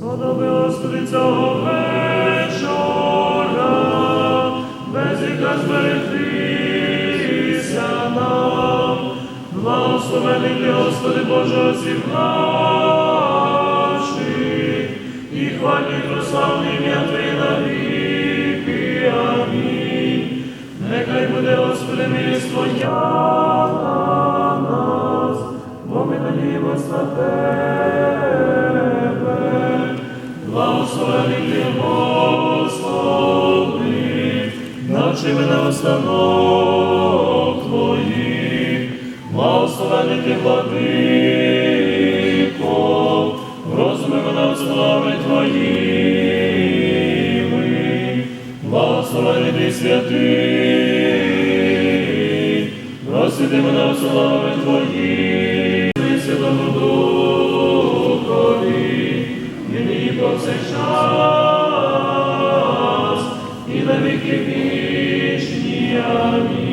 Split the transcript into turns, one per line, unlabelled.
Сподоби, Господи, цього вечора, без яка зберегтися нам. Благословений Господи, Боже, осіб і хвальні прославні ім'я Твоє на віки. Амінь. Нехай буде, Господи, милість Твоя на нас, бо ми надіємось на Тебе. Благословений ти, Господи, навчи мене установ Твоїх, благословений ти, Владико, розуми мене слави Твоїми, благословений ти, святий, просвіти мене слави Твоїй, Святому повсякчас, і на віки вічні. Амінь.